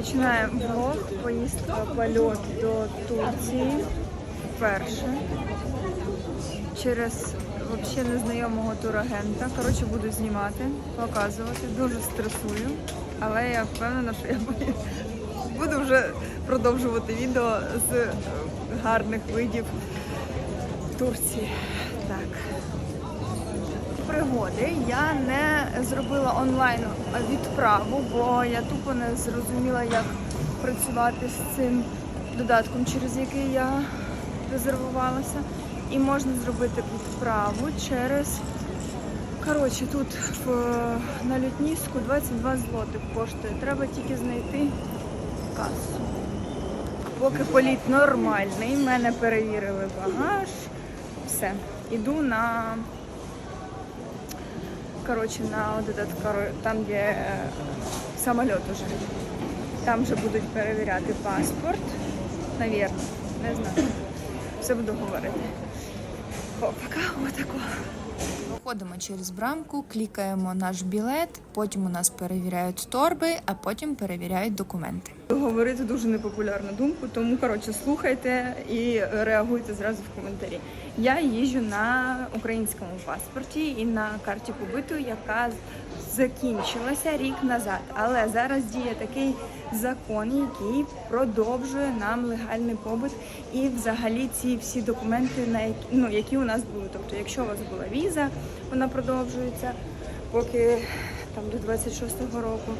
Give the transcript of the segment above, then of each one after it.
Починаємо влог, поїздка, польот до Турції. Вперше. Через взагалі незнайомого турагента. Коротше, буду знімати, показувати. Дуже стресую, але я впевнена, що я буду- вже продовжувати відео з гарних видів Турції. Пригоди я не зробила онлайн відправу, бо я тупо не зрозуміла, як працювати з цим додатком, через який я резервувалася. І можна зробити відправу через. Коротше, тут в, на Лютнівську 22 злотих коштує. Треба тільки знайти касу. Поки політ нормальний, мене перевірили багаж. Все. Іду на коротше, на от этот, там, де е, самоліт уже. Там вже будуть перевіряти паспорт. Навірно, не знаю. Все буду говорити. О, пока отако. Проходимо через брамку, клікаємо наш білет, потім у нас перевіряють торби, а потім перевіряють документи. Говорити дуже непопулярну думку, тому коротше слухайте і реагуйте зразу в коментарі. Я їжджу на українському паспорті і на карті побиту, яка закінчилася рік назад. Але зараз діє такий закон, який продовжує нам легальний побут і взагалі ці всі документи, на які, ну, які у нас були. Тобто, якщо у вас була віза, вона продовжується поки там до 26-го року.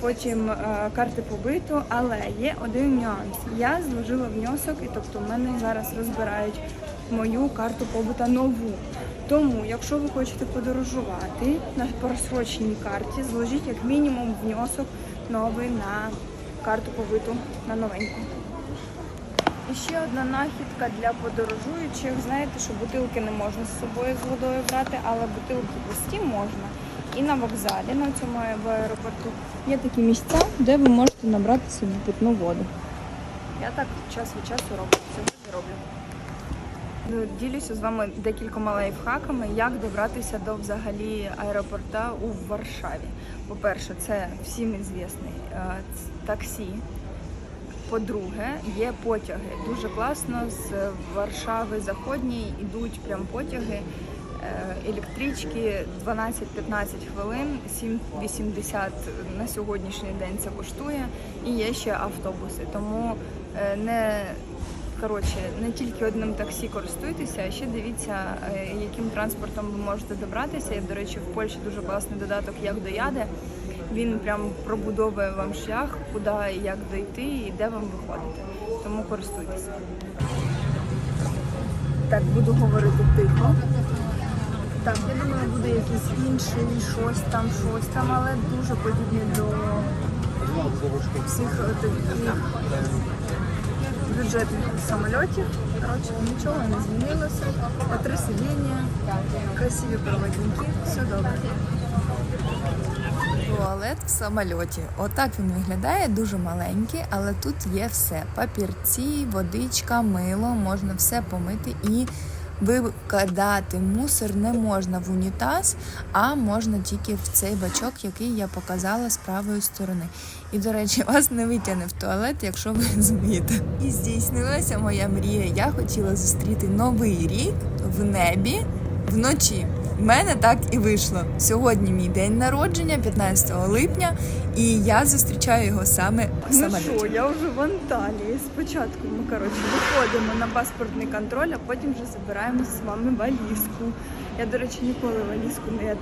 Потім е, карти побиту, але є один нюанс. Я зложила внесок, і тобто в мене зараз розбирають мою карту побута нову. Тому, якщо ви хочете подорожувати на просроченій карті, зложіть як мінімум внесок новий на карту побиту на новеньку. І ще одна нахідка для подорожуючих. Знаєте, що бутилки не можна з собою з водою брати, але бутилки пусті можна. І на вокзалі, на цьому в аеропорту, є такі місця, де ви можете набрати собі питну воду. Я так час від часу роблю. Сьогодні роблю. Ділюся з вами декількома лайфхаками, як добратися до взагалі аеропорта у Варшаві. По-перше, це всім ізвісний е, таксі. По-друге, є потяги. Дуже класно з Варшави Заходній йдуть прям потяги. Е, Електрички 12-15 хвилин, 7,80 на сьогоднішній день це коштує. І є ще автобуси. Тому е, не коротше, не тільки одним таксі користуйтеся, а ще дивіться, е, яким транспортом ви можете добратися. І, до речі, в Польщі дуже класний додаток як дояде. Він прям пробудовує вам шлях, куди і як дойти і де вам виходити. Тому користуйтеся. Так, буду говорити тихо. Так, я думаю, буде якийсь інший, щось там, щось там, але дуже подібне до всіх таких бюджетних самольотів. Коротше, нічого не змінилося. По три сидіння, красиві проводники, все добре. Туалет в самольоті. Отак він виглядає, дуже маленький, але тут є все: папірці, водичка, мило, можна все помити і викидати мусор не можна в унітаз, а можна тільки в цей бачок, який я показала з правої сторони. І, до речі, вас не витягне в туалет, якщо ви змієте. І здійснилася моя мрія. Я хотіла зустріти новий рік в небі вночі. В мене так і вийшло. Сьогодні мій день народження, 15 липня, і я зустрічаю його саме в Ну що, я вже в Анталії. Спочатку ми коротше виходимо на паспортний контроль, а потім вже забираємо з вами валізку. Я, до речі, ніколи валізку не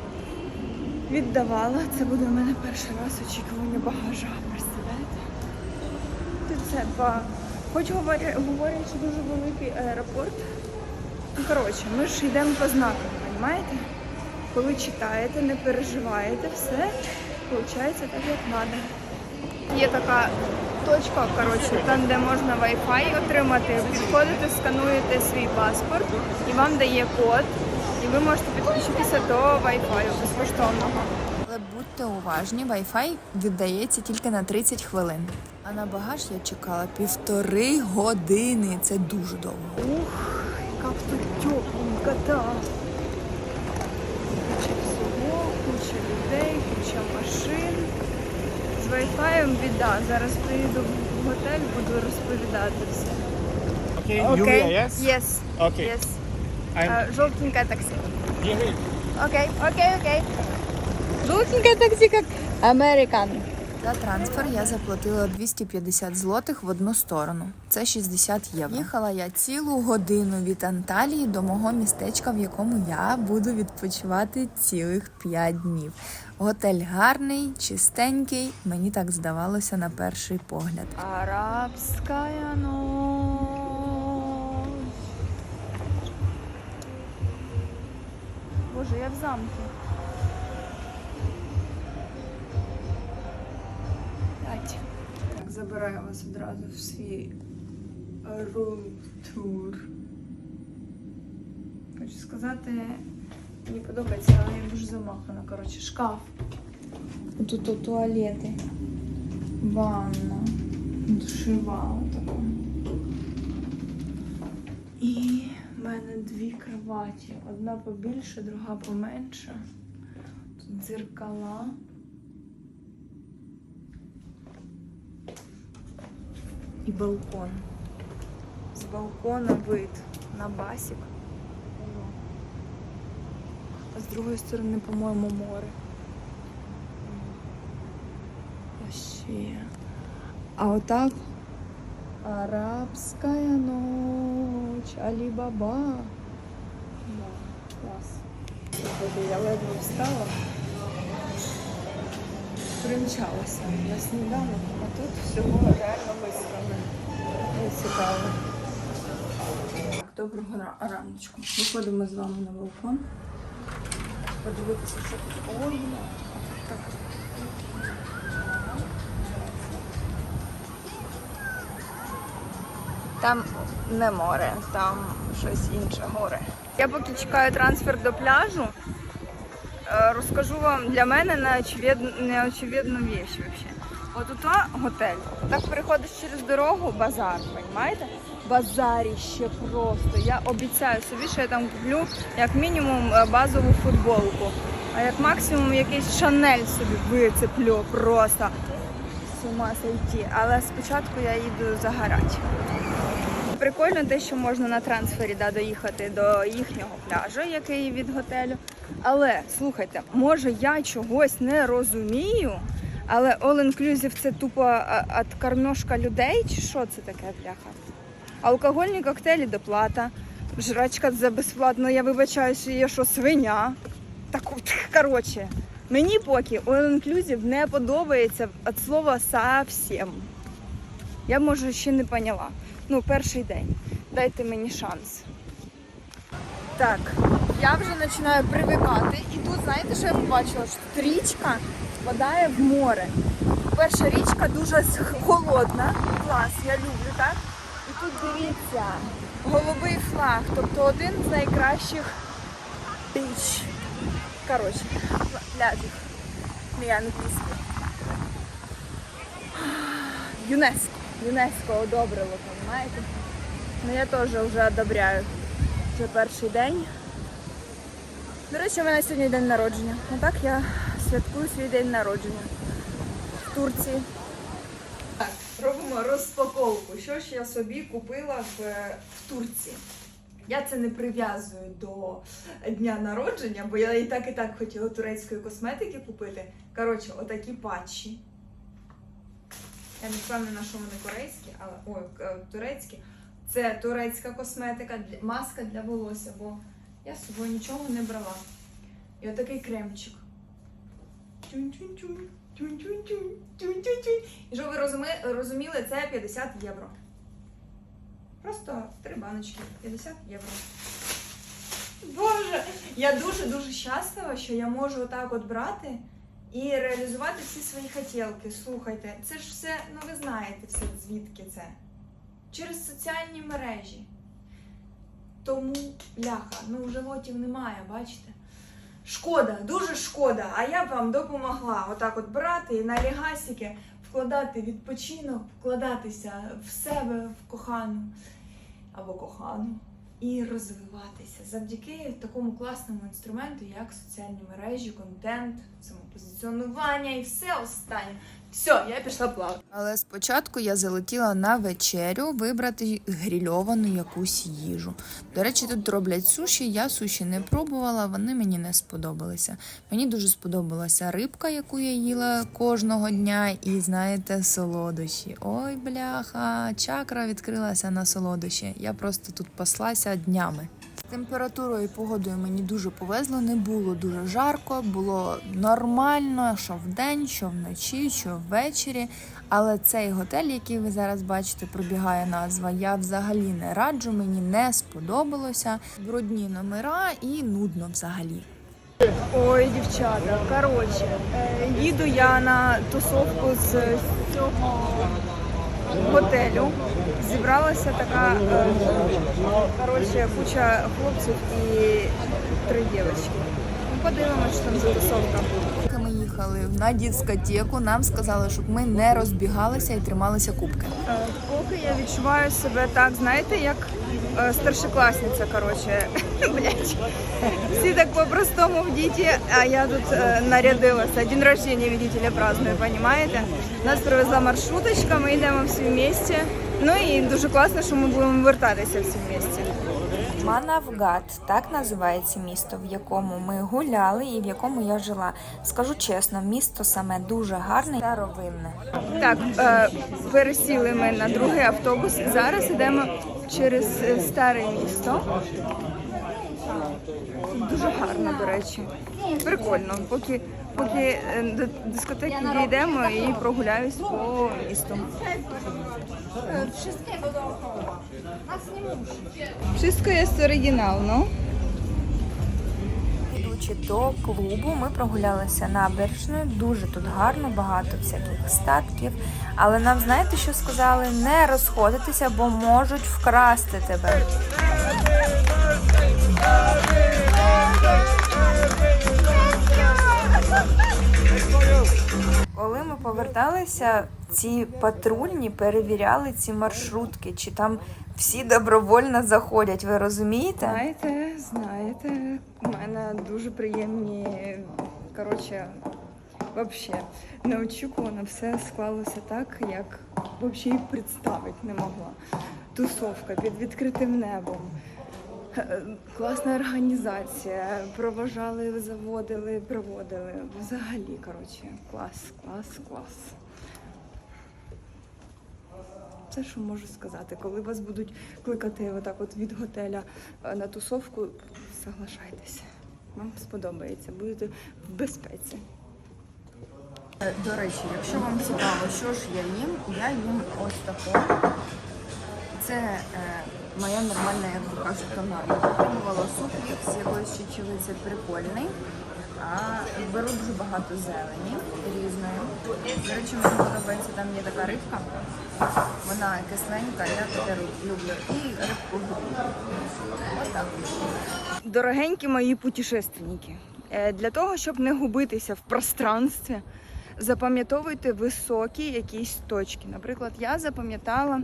віддавала. Це буде в мене перший раз очікування багажа. Представляєте? Тут це ба. Хоч говорять, говорять, що дуже великий аеропорт. Ну, коротше, ми ж йдемо по знакам, розумієте? Коли читаєте, не переживаєте, все виходить так, як треба. Є така точка, коротше, там, де можна Wi-Fi отримати. Підходите, скануєте свій паспорт і вам дає код, і ви можете підключитися до Wi-Fi безкоштовного. Але будьте уважні, Wi-Fi віддається тільки на 30 хвилин. А на багаж я чекала півтори години. Це дуже довго. Ух, як тут тепленько, да. Куча всього, куча людей, куча машин. з Wi-Fi біда. Зараз приїду в готель, буду розповідати все. Окей, Юлія, yes? Yes. Okay. Yes. I'm Е, Жовтеньке таксі. Окей, окей, окей. Жовтеньке таксі, як Американ. За трансфер я заплатила 250 злотих в одну сторону. Це 60 євро. Їхала я цілу годину від Анталії до мого містечка, в якому я буду відпочивати цілих 5 днів. Готель гарний, чистенький. Мені так здавалося на перший погляд. Арабська ночь. Боже, я в замку. Забираю вас одразу в свій рум-тур. Хочу сказати, мені подобається, але я дуже замахана. Коротше, шкаф. Тут тут туалети. Ванна. Душева така. І в мене дві кроваті. Одна побільше, друга поменше. Тут дзеркала. І балкон. З балкона вид на басік. А з другої сторони, по-моєму, море. Вообще. А отак Арабская ночь, Али-Баба. Да, клас. Слухайте, я ледве встала. Примчалася на сніданок, а тут всього реально висрано. Не цікаво. Так, доброго раночку. Виходимо з вами на балкон. Подивитися, що тут. Ой, так. Там не море, там щось інше горе. Я поки чекаю трансфер до пляжу. Е, Розкажу вам для мене неочевидну, віч вообще. От ото готель. Так переходиш через дорогу, базар, розумієте? Базаріще просто. Я обіцяю собі, що я там куплю як мінімум е, базову футболку, а як максимум якийсь шанель собі вицеплю просто. З ума сойти. Але спочатку я їду загорати. Прикольно те, що можна на трансфері да, доїхати до їхнього пляжу, який від готелю. Але слухайте, може я чогось не розумію, але all inclusive це тупо а, от кормежка людей, чи що це таке, бляха? Алкогольні коктейлі доплата, жрачка за безплатно, я вибачаюся, є що свиня. Так от, коротше, мені поки all inclusive не подобається від слова совсем. Я може ще не поняла. Ну, перший день. Дайте мені шанс. Так, я вже починаю привикати. І тут, знаєте, що я побачила? Що тут річка впадає в море. Перша річка дуже холодна. Клас, я люблю, так? І тут дивіться, голубий флаг, тобто один з найкращих біч. Коротше, пляжів. Не англійський. ЮНЕСКО. ЮНЕСКО одобрило, понимаете? Ну я теж вже одобряю. Вже перший день. До речі, у мене сьогодні день народження. А так я святкую свій день народження в Турції. Так, робимо розпаковку. Що ж я собі купила в, е, в Турції? Я це не прив'язую до дня народження, бо я і так і так хотіла турецької косметики купити. Коротше, отакі патчі. Я не впевнена, що вони корейські, але ой, е, турецькі. Це турецька косметика, маска для волосся, бо я з собою нічого не брала. І отакий кремчик. Тюнь-тюнь-тюнь, тюнь-тюнь-тюнь, тюнь-тюнь-тюнь. І щоб ви розуміли, це 50 євро. Просто три баночки, 50 євро. Боже, я дуже-дуже щаслива, що я можу отак от брати і реалізувати всі свої хотілки. Слухайте, це ж все, ну ви знаєте все, звідки це. Через соціальні мережі. Тому, бляха, ну вже лотів немає, бачите? Шкода, дуже шкода. А я б вам допомогла отак от брати і на лігасики вкладати відпочинок, вкладатися в себе, в кохану або кохану і розвиватися завдяки такому класному інструменту, як соціальні мережі, контент, самопозиціонування і все останнє. Все, я пішла плавати. Але спочатку я залетіла на вечерю вибрати грильовану якусь їжу. До речі, тут роблять суші. Я суші не пробувала, вони мені не сподобалися. Мені дуже сподобалася рибка, яку я їла кожного дня, і знаєте, солодощі. Ой, бляха, чакра відкрилася на солодощі. Я просто тут паслася днями. Температурою і погодою мені дуже повезло, не було дуже жарко, було нормально, що вдень, що вночі, що ввечері. Але цей готель, який ви зараз бачите, пробігає назва, я взагалі не раджу, мені не сподобалося. Брудні номера і нудно взагалі. Ой, дівчата, коротше, е, їду я на тусовку з цього готелю. Зібралася така е, коротше, куча хлопців і три дівчатки. Ну, подивимось, що там за тусовка. Ми їхали на дискотеку, нам сказали, щоб ми не розбігалися і трималися кубки. Е, Поки я відчуваю себе так, знаєте, як е, старшокласниця, коротше. Блять. Всі так по-простому в діті, а я тут нарядилася. День рождения, видите ли, праздную, понимаете? Нас привезла маршруточка, ми йдемо всі вместе. Ну і дуже класно, що ми будемо вертатися всі вместе. Манавгат так називається місто, в якому ми гуляли і в якому я жила. Скажу чесно, місто саме дуже гарне та ровинне. Так, е, пересіли ми на другий автобус. Зараз йдемо через е, старе місто. Дуже гарно, до речі. Прикольно. Поки, поки е, до дискотеки дійдемо і прогуляюсь по місту. Wszystko jest оригінал, ну? Ідучи до клубу, ми прогулялися набережною. Дуже тут гарно, багато всяких статків. Але нам знаєте, що сказали? Не розходитися, бо можуть вкрасти тебе. Коли ми поверталися, ці патрульні перевіряли ці маршрутки, чи там всі добровольно заходять. Ви розумієте? Знаєте, знаєте, у мене дуже приємні, коротше, взагалі, неочікувано все склалося так, як взагалі представити не могла. Тусовка під відкритим небом. Е, Класна організація. Проважали, заводили, проводили. Взагалі, коротше, клас, клас, клас. Це що можу сказати. Коли вас будуть кликати отак от від готеля е, на тусовку, соглашайтеся. Вам сподобається, будете в безпеці. Е, До речі, якщо вам цікаво, що ж я їм, я їм ось таке. Це моя нормальна, як кажете, норма. Я пробувала суп з якоїсь чечевиці прикольний. А беру дуже багато зелені різної. До речі, мені подобається, там є така рибка. Вона кисленька, я таке люблю. І рибку. Отак. Дорогенькі мої путешественники, е, для того, щоб не губитися в пространстві, запам'ятовуйте високі якісь точки. Наприклад, я запам'ятала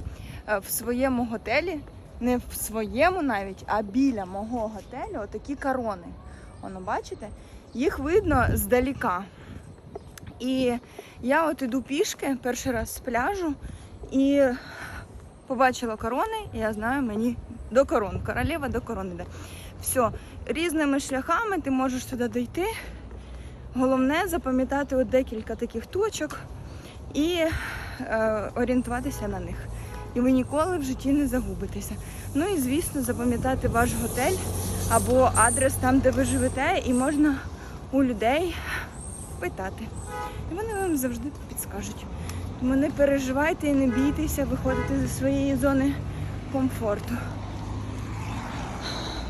е, в своєму готелі, не в своєму навіть, а біля мого готелю отакі корони. Воно, бачите? Їх видно здаліка. І я от іду пішки перший раз з пляжу і побачила корони, і я знаю, мені до корон. Королева до корон іде. Все, різними шляхами ти можеш туди дійти. Головне запам'ятати от декілька таких точок і е, орієнтуватися на них. І ви ніколи в житті не загубитеся. Ну і звісно, запам'ятати ваш готель або адрес там, де ви живете, і можна у людей питати. І вони вам завжди підскажуть. Тому не переживайте і не бійтеся виходити зі своєї зони комфорту.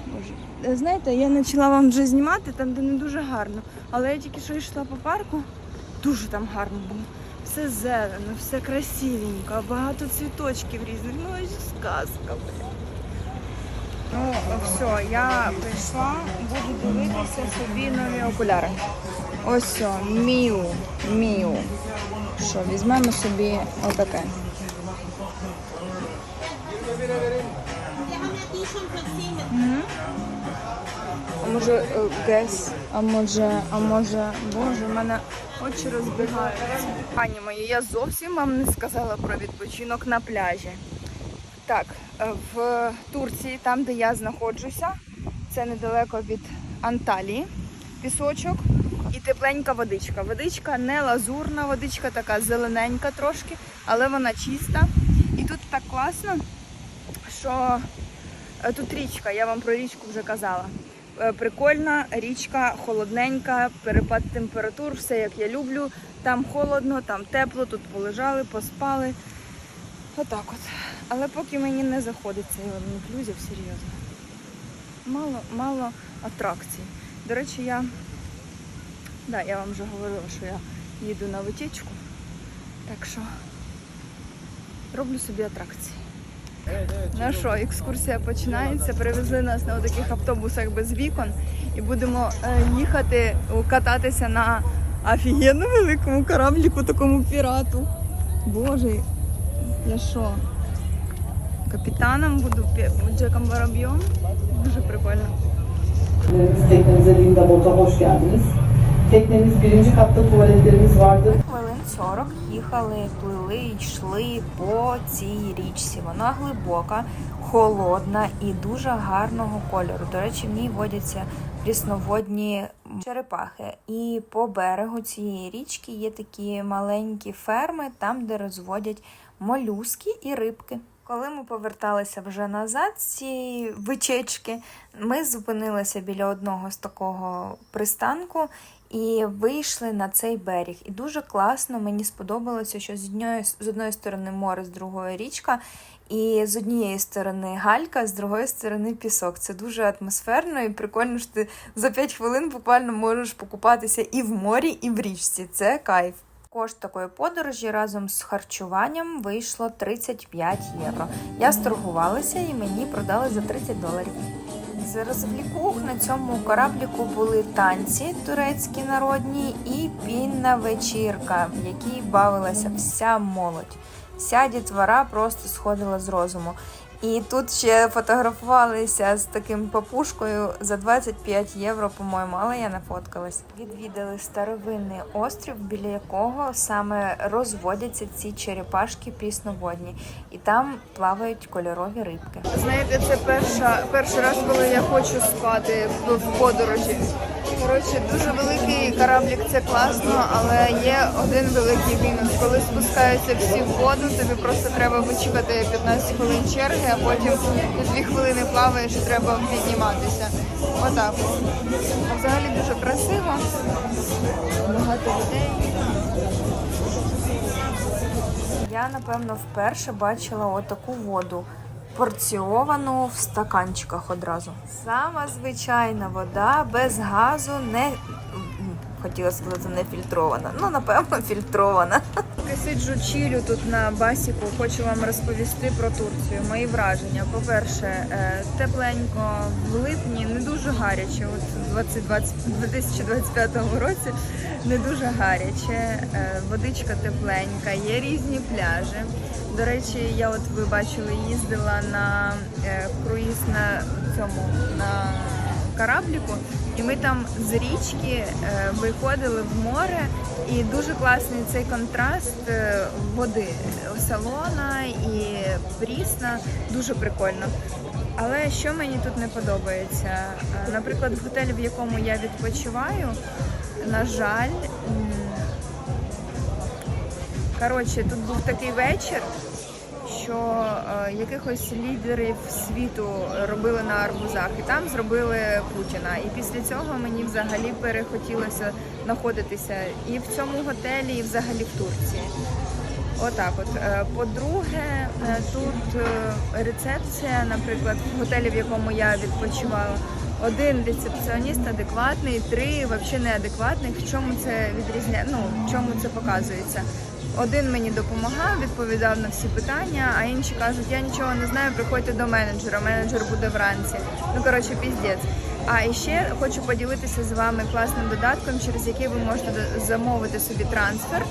Боже. Знаєте, я почала вам вже знімати там, де не дуже гарно. Але я тільки що йшла по парку, дуже там гарно було. Все зелено, все красивенько, багато цвіточків різних. Ну ось сказка, бля. Ну, все, я прийшла, буду дивитися собі нові окуляри. Ось все, міу, міу. Що, візьмемо собі отаке. Мгм. А може е, гес, а може, а може, боже, в мене очі розбігаються. Пані мої, я зовсім вам не сказала про відпочинок на пляжі. Так, е, в Турції, там, де я знаходжуся, це недалеко від Анталії, пісочок і тепленька водичка. Водичка не лазурна, водичка така зелененька трошки, але вона чиста. І тут так класно, що е, тут річка, я вам про річку вже казала. Е, Прикольна річка, холодненька, перепад температур, все як я люблю. Там холодно, там тепло, тут полежали, поспали. Отак от. Але поки мені не заходить цей інклюзів, серйозно. Мало, мало атракцій. До речі, я, да, я вам вже говорила, що я їду на витічку. Так що роблю собі атракції. Ну що, екскурсія починається. Привезли нас на таких автобусах без вікон і будемо е, їхати кататися на офігенно великому корабліку, такому пірату. Боже, я що? Капітаном буду Джеком Воробйом. Дуже прикольно. Teknemize Linda Bot'a hoş geldiniz. Teknemiz birinci katta tuvaletlerimiz vardır. Хвилин 40 їхали, плили, йшли по цій річці. Вона глибока, холодна і дуже гарного кольору. До речі, в ній водяться прісноводні черепахи. І по берегу цієї річки є такі маленькі ферми, там, де розводять молюски і рибки. Коли ми поверталися вже назад з цієї вичечки, ми зупинилися біля одного з такого пристанку і вийшли на цей берег. І дуже класно мені сподобалося, що з однієї, з одної сторони море, з другої річка, і з однієї сторони галька, з другої сторони пісок. Це дуже атмосферно і прикольно, що ти за 5 хвилин буквально можеш покупатися і в морі, і в річці. Це кайф. Кошт такої подорожі разом з харчуванням вийшло 35 євро. Я сторгувалася і мені продали за 30 доларів. З розвлікух на цьому корабліку були танці турецькі народні і пінна вечірка, в якій бавилася вся молодь. Вся дітвора просто сходила з розуму. І тут ще фотографувалися з таким папушкою за 25 євро, по-моєму, але я нафоткалась. Відвідали старовинний острів, біля якого саме розводяться ці черепашки прісноводні, і там плавають кольорові рибки. Знаєте, це перша, перший раз, коли я хочу спати в подорожі. Коротше, дуже великий кораблік, це класно, але є один великий мінус. Коли спускаються всі в воду, тобі просто треба вичекати 15 хвилин черги, а потім на 2 хвилини плаваєш і треба підніматися. Отак. Взагалі дуже красиво. Багато людей. Я напевно вперше бачила отаку воду. Порціовану в стаканчиках одразу. Сама звичайна вода без газу, не хотіла сказати не фільтрована. Ну, напевно, фільтрована. Сиджу чилю тут на басіку. Хочу вам розповісти про Турцію. Мої враження. По-перше, е, тепленько в липні, не дуже гаряче. От у 2020 2025 році не дуже гаряче. Е, Водичка тепленька, є різні пляжі. До речі, я от ви бачили, їздила на е, круїз на цьому на корабліку, і ми там з річки е, виходили в море, і дуже класний цей контраст е, води солона і прісна, дуже прикольно. Але що мені тут не подобається? Е, Наприклад, в готелі, в якому я відпочиваю, на жаль, коротше, тут був такий вечір, що е, якихось лідерів світу робили на арбузах, і там зробили Путіна. І після цього мені взагалі перехотілося знаходитися і в цьому готелі, і взагалі в Турції. Отак, от Е, по-друге, е, тут рецепція, наприклад, в готелі, в якому я відпочивала. Один рецепціоніст адекватний, три взагалі неадекватних. В чому це відрізняє? Ну в чому це показується? Один мені допомагав, відповідав на всі питання, а інші кажуть, я нічого не знаю, приходьте до менеджера, менеджер буде вранці. Ну коротше, піздець. А і ще хочу поділитися з вами класним додатком, через який ви можете замовити собі трансфер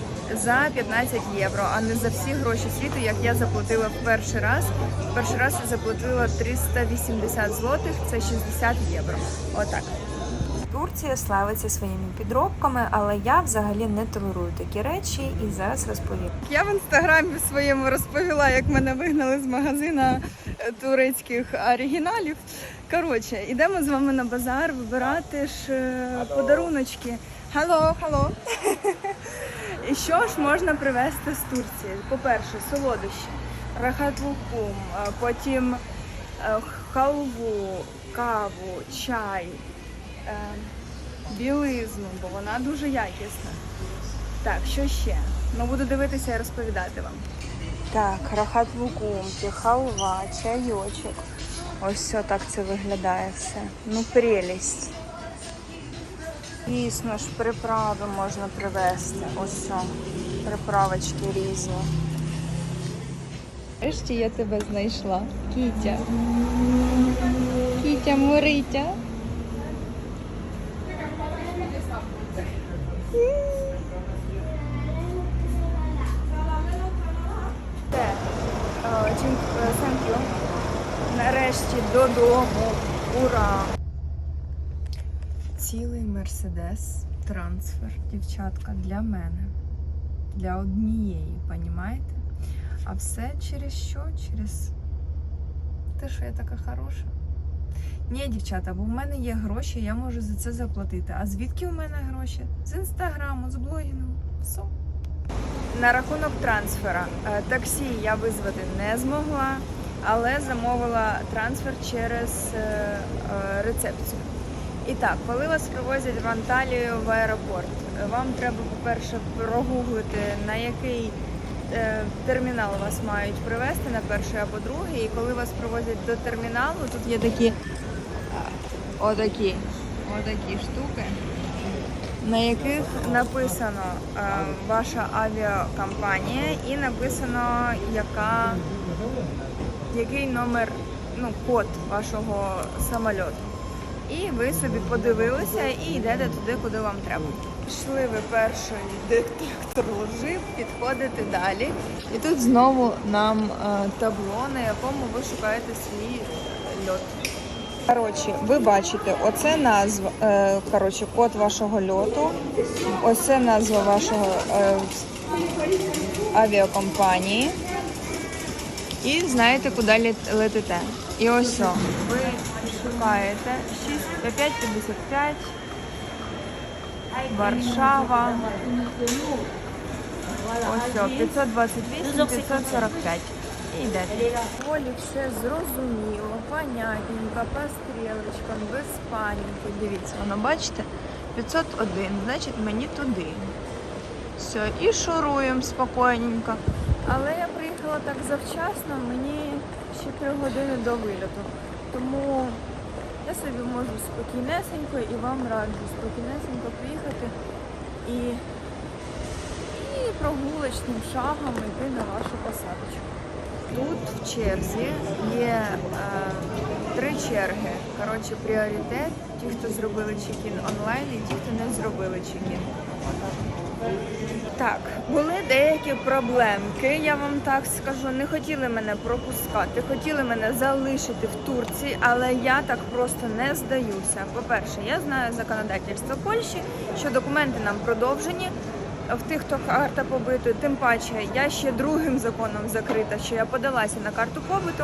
за 15 євро, а не за всі гроші світу, як я заплатила в перший раз. В перший раз я заплатила 380 злотих, це 60 євро. Отак. Турція славиться своїми підробками, але я взагалі не толерую такі речі і зараз розповім. Я в інстаграмі своєму розповіла, як мене вигнали з магазина е, турецьких оригіналів. Коротше, йдемо з вами на базар вибирати ж е, подаруночки. Хало, хало. І що ж можна привезти з Турції? По-перше, солодощі, рахат-лукум, е, потім халву, каву, чай, білизну, бо вона дуже якісна. Так, що ще? Ну буду дивитися і розповідати вам. Так, рахат лукумки, халва, чайочок. Ось все так це виглядає все. Ну, прелість. Дійсно ж, приправи можна привезти. Ось все. Приправочки різні. Нарешті я тебе знайшла. Кітя. Кітя Моритя. Додому. Ура! Цілий мерседес трансфер, дівчатка, для мене. Для однієї, понімаєте? А все через що? Через те, що я така хороша. Ні, дівчата, бо в мене є гроші, я можу за це заплатити. А звідки у мене гроші? З інстаграму, з блогінгу. Все. На рахунок трансфера. Е, Таксі я визвати не змогла, але замовила трансфер через е, е, рецепцію. І так, коли вас привозять в Анталію в аеропорт, вам треба, по-перше, прогуглити, на який е, термінал вас мають привезти на перший або другий. І коли вас привозять до терміналу, тут є такі отакі, отакі штуки на яких написано ваша авіакомпанія і написано, яка, який номер, ну, код вашого самольоту. І ви собі подивилися і йдете туди, куди вам треба. Пішли ви перший детектор лжив, підходите далі. І тут знову нам е, табло, на якому ви шукаєте свій льот. Коротше, ви бачите, оце назва, е, коротше, код вашого льоту, оце назва вашого е, авіакомпанії. І знаєте, куди летите. І ось о, ви шукаєте 6, 555, Варшава. Ось о, 528, 545. І йдете. Волі все зрозуміло, понятненько, по стрілочкам, без паніки. Дивіться, воно бачите? 501, значить мені туди. Все, і шуруємо спокійненько. Але я приїхала так завчасно, мені ще 3 години до вильоту. Тому я собі можу спокійнесенько і вам раджу спокійнесенько приїхати і, і прогулочним шагом йти на вашу посадочку. Тут в черзі є е, три черги. Коротше, пріоритет. Ті, хто зробили чекін онлайн, і ті, хто не зробили чекін. Так, були деякі проблемки, я вам так скажу. Не хотіли мене пропускати, хотіли мене залишити в Турції, але я так просто не здаюся. По-перше, я знаю законодавство Польщі, що документи нам продовжені. В тих, хто карта побиту, тим паче я ще другим законом закрита, що я подалася на карту побиту.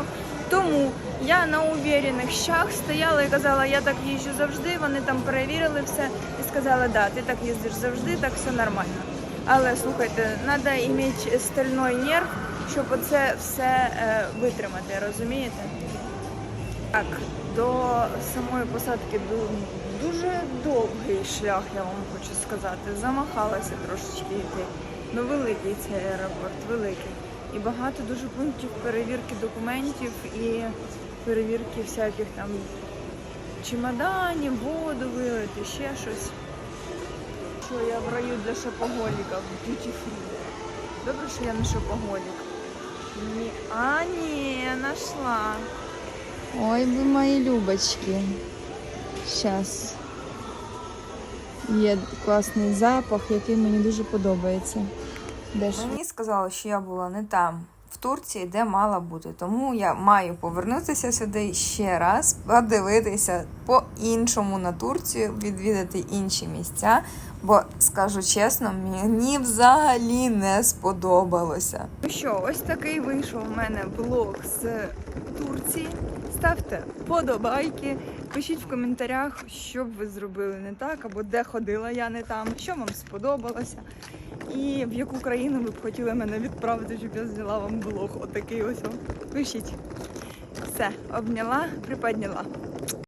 Тому я на увірених щах стояла і казала, я так їжджу завжди. Вони там перевірили все і сказали, да, ти так їздиш завжди, так все нормально. Але слухайте, треба мати стальний нерв, щоб оце все е, витримати, розумієте? Так, до самої посадки дуже довгий шлях, я вам хочу сказати. Замахалася трошечки йти. Ну, великий цей аеропорт, великий. І багато дуже пунктів перевірки документів і перевірки всяких там чемоданів, воду вилити, ще щось. Що я в раю для шопоголіків, duty free. Добре, що я не шопоголік. Ні. А, ні, нашла. Ой, ви мої любочки. Щас. Є класний запах, який мені дуже подобається. Де ж? Мені сказали, що я була не там, в Турції, де мала бути. Тому я маю повернутися сюди ще раз, подивитися по-іншому на Турцію, відвідати інші місця. Бо скажу чесно, мені взагалі не сподобалося. Ну що, ось такий вийшов у мене влог з Турції. Ставте подобайки, пишіть в коментарях, що б ви зробили не так, або де ходила я не там, що вам сподобалося, і в яку країну ви б хотіли мене відправити, щоб я зняла вам блог. Отакий ось. Пишіть. Все, обняла, приподняла.